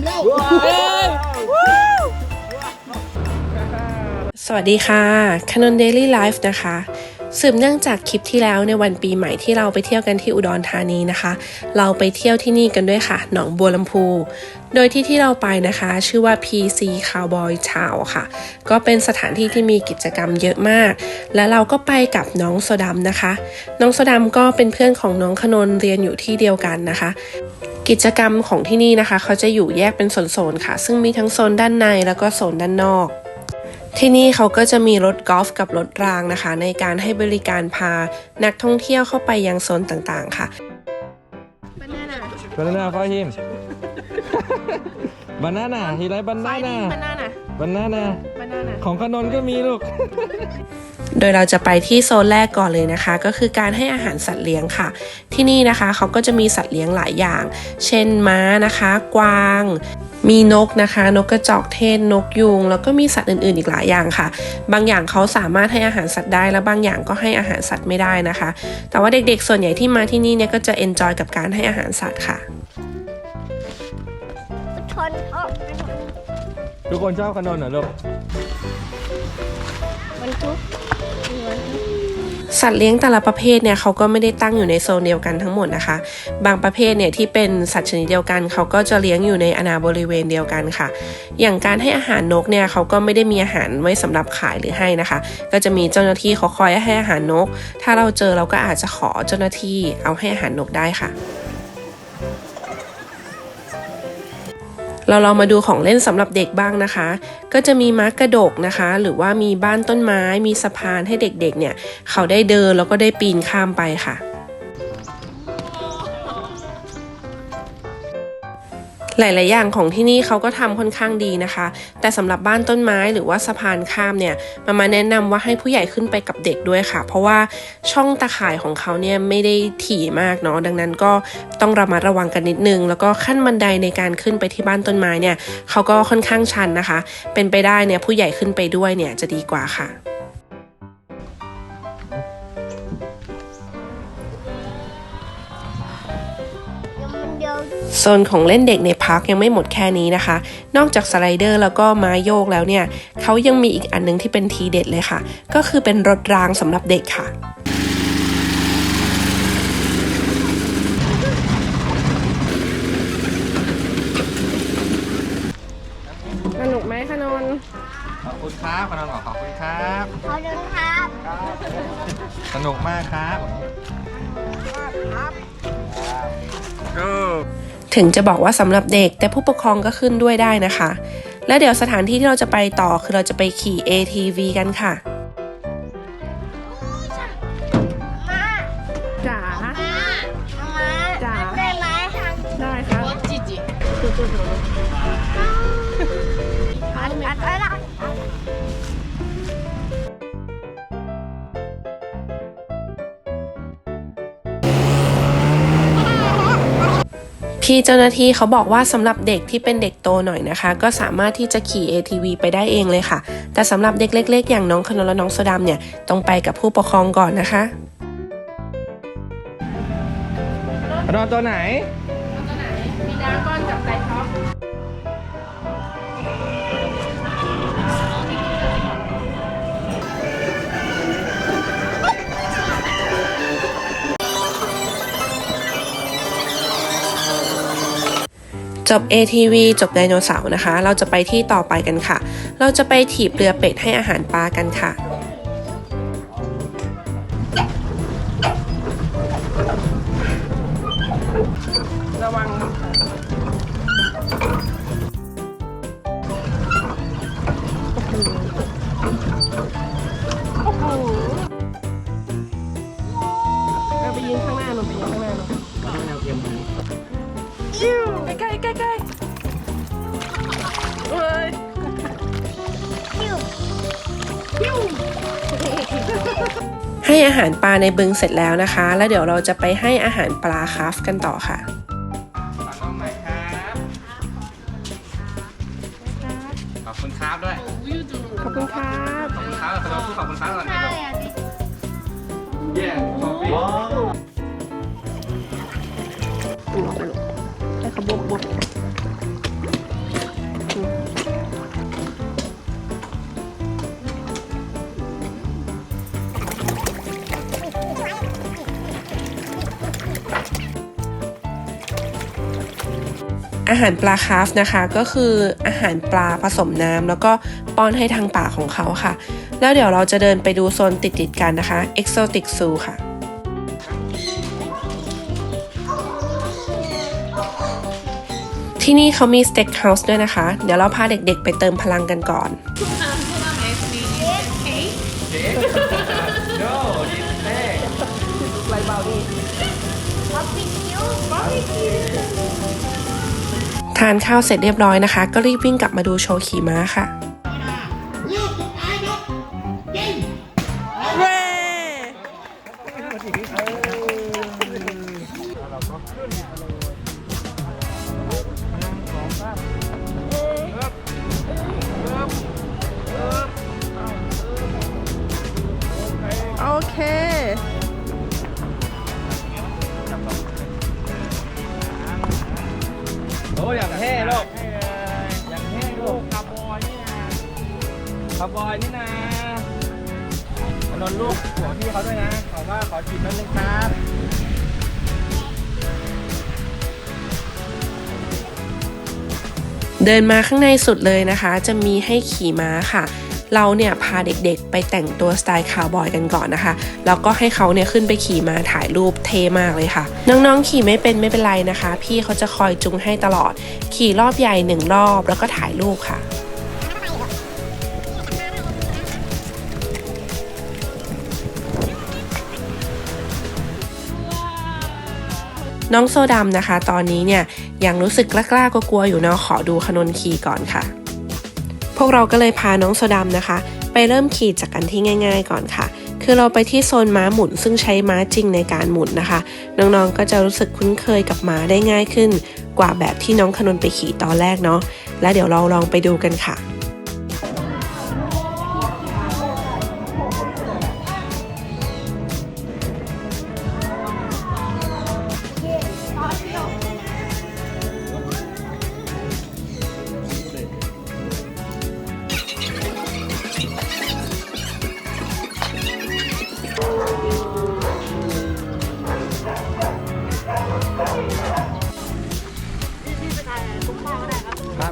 ำแล้ว สวัสดีค่ะ Canon Daily Life นะคะ สืบเนื่องจากคลิปที่แล้วในวันปีใหม่ที่เราไปเที่ยวกันที่อุดรธานีนะคะ เราไปเที่ยวที่นี่กันด้วยค่ะ หนองบัวลำพู โดยที่ที่เราไปนะคะ ชื่อว่า PC Cowboy Town ค่ะ ก็เป็นสถานที่ที่มีกิจกรรมเยอะมาก และเราก็ไปกับน้องโซดัมนะคะ น้องโซดัมก็เป็นเพื่อนของน้องขนนเรียนอยู่ที่เดียวกันนะคะกิจกรรมของที่นี่นะคะ เขาจะอยู่แยกเป็นโซนๆค่ะ ซึ่งมีทั้งโซนด้านในแล้วก็โซนด้านนอก ที่นี่เขาก็จะมีรถกอล์ฟกับรถรางนะคะ ในการให้บริการพานักท่องเที่ยวเข้าไปยังโซนต่างๆค่ะ Banana for him. banana. He like banana. banana. ของขนนก็มีลูก โดยเราจะไปที่โซนแรกก่อนเลยนะคะ ก็คือการให้อาหารสัตว์เลี้ยงค่ะ ที่นี่นะคะเขาก็จะมีสัตว์เลี้ยงหลายอย่าง เช่นม้านะคะ กวาง มีนกนะคะ นกกระจอกเทศนกยูงแล้วก็มีสัตว์อื่นๆ อีกหลายอย่างค่ะ บางอย่างเขาสามารถให้อาหารสัตว์ได้ แล้วบางอย่างก็ให้อาหารสัตว์ไม่ได้นะคะ แต่ว่าเด็กๆ ส่วนใหญ่ที่มาที่นี่เนี่ยก็จะเอนจอยกับการให้อาหารสัตว์ค่ะชนเขาทุกคนชอบขนนเหรอลูกมันทุก สัตว์เลี้ยงแต่ละประเภทเนี่ยเขาก็ไม่ได้ตั้งอยู่ในโซนเดียวกันทั้งหมดนะคะ บางประเภทเนี่ยที่เป็นสัตว์ชนิดเดียวกันเขาก็จะเลี้ยงอยู่ในอนาบริเวณเดียวกันค่ะ อย่างการให้อาหารนกเนี่ยเขาก็ไม่ได้มีอาหารไว้สำหรับขายหรือให้นะคะ ก็จะมีเจ้าหน้าที่เขาคอยให้อาหารนก ถ้าเราเจอเราก็อาจจะขอเจ้าหน้าที่เอาให้อาหารนกได้ค่ะ เราลองมาดูของเล่นสำหรับเด็กบ้างนะคะ ก็จะมีม้ากระดกนะคะ หรือว่ามีบ้านต้นไม้ มีสะพานให้เด็กๆเนี่ย เขาได้เดินแล้วก็ได้ปีนข้ามไปค่ะ หลาย ๆ อย่างของที่นี่เขาก็ทำค่อนข้างดีนะคะ แต่สำหรับบ้านต้นไม้หรือว่าสะพานข้ามเนี่ยมามาแนะนำว่าให้ผู้ใหญ่ขึ้นไปกับเด็กด้วยค่ะ เพราะว่าช่องตะข่ายของเขาเนี่ยไม่ได้ถี่มากเนาะดังนั้นก็ต้องระมัดระวังกันนิดนึง แล้วก็ขั้นบันไดในการขึ้นไปที่บ้านต้นไม้เนี่ยเขาก็ค่อนข้างชันนะคะ เป็นไปได้เนี่ยผู้ใหญ่ขึ้นไปด้วยเนี่ยจะดีกว่าค่ะ โซนของเล่นเด็กในพาร์คยังไม่หมดแค่นี้นะคะ นอกจากสไลเดอร์แล้วก็ม้าโยกแล้วเนี่ยเขายังมีอีกอันนึงที่เป็นทีเด็ดเลยค่ะ ก็คือเป็นรถรางสำหรับเด็กค่ะสนุกไหมขนนขอบคุณครับขนนขอขอบคุณครับ ขอเดินครับ สนุกมากครับก็ ถึงจะบอกว่าสำหรับเด็กแต่ผู้ปกครองก็ขึ้นด้วยได้นะคะ แล้วเดี๋ยวสถานที่ที่เราจะไปต่อคือเราจะไปขี่ ATV กันค่ะ พี่เจ้าหน้าที่เขาบอกว่าสำหรับเด็กที่เป็นเด็กโตหน่อยนะคะ ก็สามารถที่จะขี่ ATV ไปได้เองเลยค่ะ แต่สำหรับเด็กเล็ก ๆ อย่างน้องขนนและน้องโซดามเนี่ยต้องไปกับผู้ปกครองก่อนนะคะขนนตัวไหนมีดาก้อนกับไซท็อป จบ ATV จบไดโนเสาร์นะคะ เราจะไปที่ต่อไปกันค่ะ เราจะไปถีบเรือเป็ดให้อาหารปลากันค่ะระวัง ให้อาหารปลาในบึงเสร็จแล้วนะคะ แล้วเดี๋ยวเราจะไปให้อาหารปลาคาฟกันต่อค่ะฝากน้องใหม่ครับขอบคุณครับด้วย ขอบคุณครับขอบคุณครับขนนพูดขอบคุณครับก่อนใช่นะอะดิเย้ขอบคุณให้เขาบวบ อาหารปลาคาร์ฟนะคะก็คืออาหารปลาผสมน้ำแล้วก็ป้อนให้ทางปากของเขาค่ะ แล้วเดี๋ยวเราจะเดินไปดูโซนติดๆกันนะคะ Exotic Zoo ค่ะที่นี่เขามีสเต็กเฮาส์ด้วยนะคะ เดี๋ยวเราพาเด็กๆ ไปเติมพลังกันก่อน ทานข้าวเสร็จเรียบร้อยนะคะ ก็รีบวิ่งกลับมาดูโชว์ขี่ม้าค่ะ ลูกหัวพี่เขาด้วยนะ ขอว่าขอจีบนิดนึงครับเดินมาข้างในสุดเลยนะคะ จะมีให้ขี่ม้าค่ะ เราเนี่ยพาเด็กๆ ไปแต่งตัวสไตล์คาวบอยกันก่อนนะคะ แล้วก็ให้เขาเนี่ยขึ้นไปขี่ม้าถ่ายรูปเท่มากเลยค่ะ น้องๆ ขี่ไม่เป็นไม่เป็นไรนะคะ พี่เขาจะคอยจุงให้ตลอด ขี่รอบใหญ่หนึ่งรอบแล้วก็ถ่ายรูปค่ะ น้องโซดำนะคะ ตอนนี้เนี่ยยังรู้สึกกล้าๆกลัวๆอยู่เนาะขอดูขนนขี่ก่อนค่ะ พวกเราก็เลยพาน้องโซดำนะคะ ไปเริ่มขี่จากกันที่ง่าย ๆ ก่อนค่ะ คือเราไปที่โซนม้าหมุนซึ่งใช้ม้าจริงในการหมุนนะคะ น้องๆก็จะรู้สึกคุ้นเคยกับม้าได้ง่ายขึ้น กว่าแบบที่น้องขนนไปขี่ตอนแรกเนาะและเดี๋ยวเราลองไปดูกันค่ะ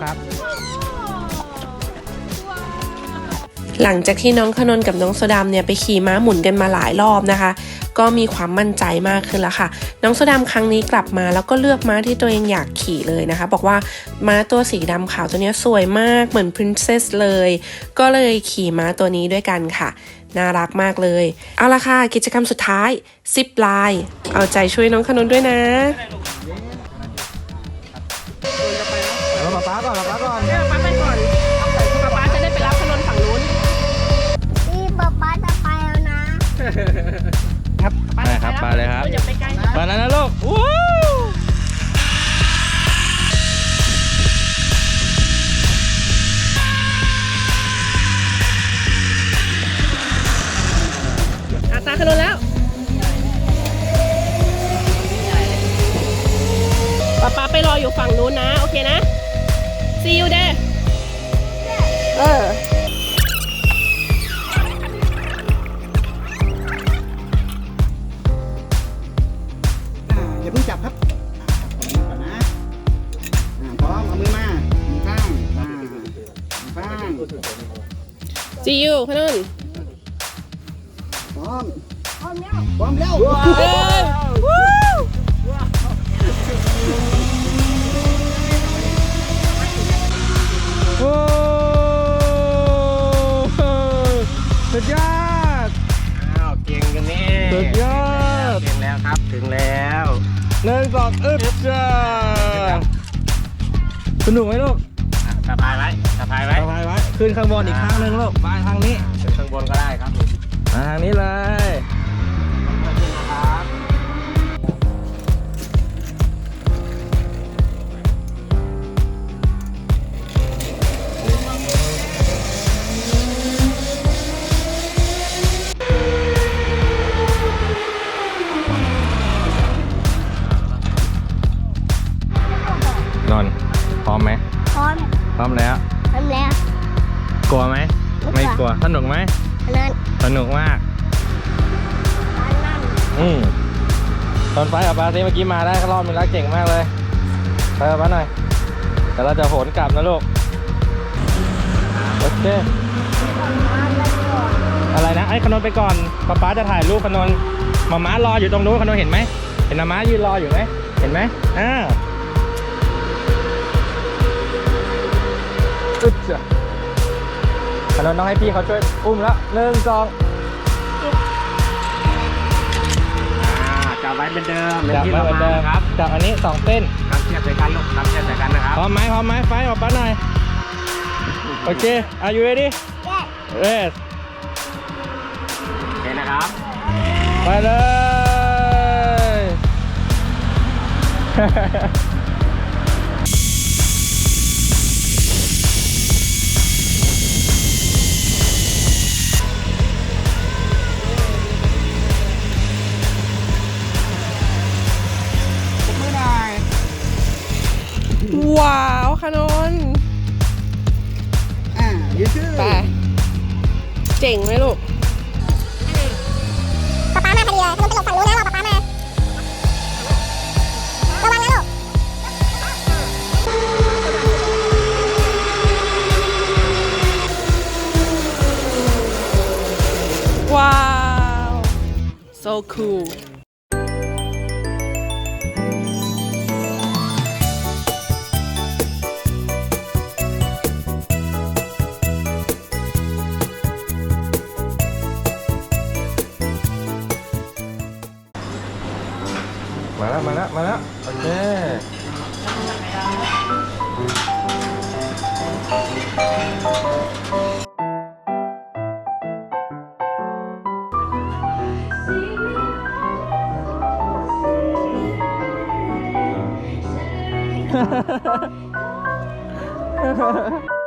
ครับ หลังจากที่น้องขนนกับน้องโซดำเนี่ยไปขี่ม้าหมุนกันมาหลายรอบนะคะ ก็มีความมั่นใจมากขึ้นแล้วค่ะ น้องโซดำครั้งนี้กลับมาแล้วก็เลือกม้าที่ตัวเองอยากขี่เลยนะคะ บอกว่าม้าตัวสีดำขาวตัวนี้สวยมากเหมือน princess เลย ก็เลยขี่ม้าตัวนี้ด้วยกันค่ะน่ารักมากเลย เอาละค่ะ กิจกรรมสุดท้ายซิปไลน์เอาใจช่วยน้องขนนด้วยนะ ไปครับไปเลยครับอย่าไปใกล้นะไปแล้วนะลูกว้ เพิ่งจับครับอ่าก่อนนะอ่าพร้อมเอามือมามือข้างอ่ามือข้าง see you ขนนพร้อมพร้อมแล้วพร้อมแล้วเอ้ยวู้โอ้สุดยอด หนึ่งสองอึ๊บจ้าสนุกไหมลูกอะสะพายไว้สะพายไว้สบายไว้ขึ้นข้างบนอีกข้างหนึ่งลูกไปทางนี้ขึ้นข้างบนก็ได้ครับ มาทางนี้เลย นั้นสนุกมากอันนั้นอืมตอนไฟกับปลาซิเมื่อกี้มาได้รอบนึงแล้วเก่งมากเลยไปกับป้าหน่อยยวเราจะโหนกลับนะลูกโอเคอะไรนะไอ้ขนนไปก่อนป๊าป๊าจะถ่ายรูปขนนมาม้ารออยู่ตรงนู้นขนนเห็นไหมเห็นมาม้ายืนรออยู่ไหมเห็นไหมอ่าอึ๊ดจ้ะข นนต้องให้พี่เขาช่วยอุ้มแล้วหนึ่งสองอ่าจับไว้เป็นเดิมเป็นจับที่มาเราเหมือนเดิมามครับจับอันนี้สองเส้นครับเทียบใส่กันลูกครับเทียบใส่กันนะครับพร้อมไหมพร้อมไหมไฟออกป้าหน่อยโอเค are you ready yes โอเคนะครับไปเลย ว้าวขนนอ่ายืนชื่อไป เจ๋งไหมลูกป๊าป๊ามาพอดีเลยขนมไปหลบฝั่งนู้นนะรอป๊าป๊ามา ระวังนะลูก ว้าว so cool มาแล้วมาแล้วมาแล้ว โอเคฮ่าฮ่าฮ่า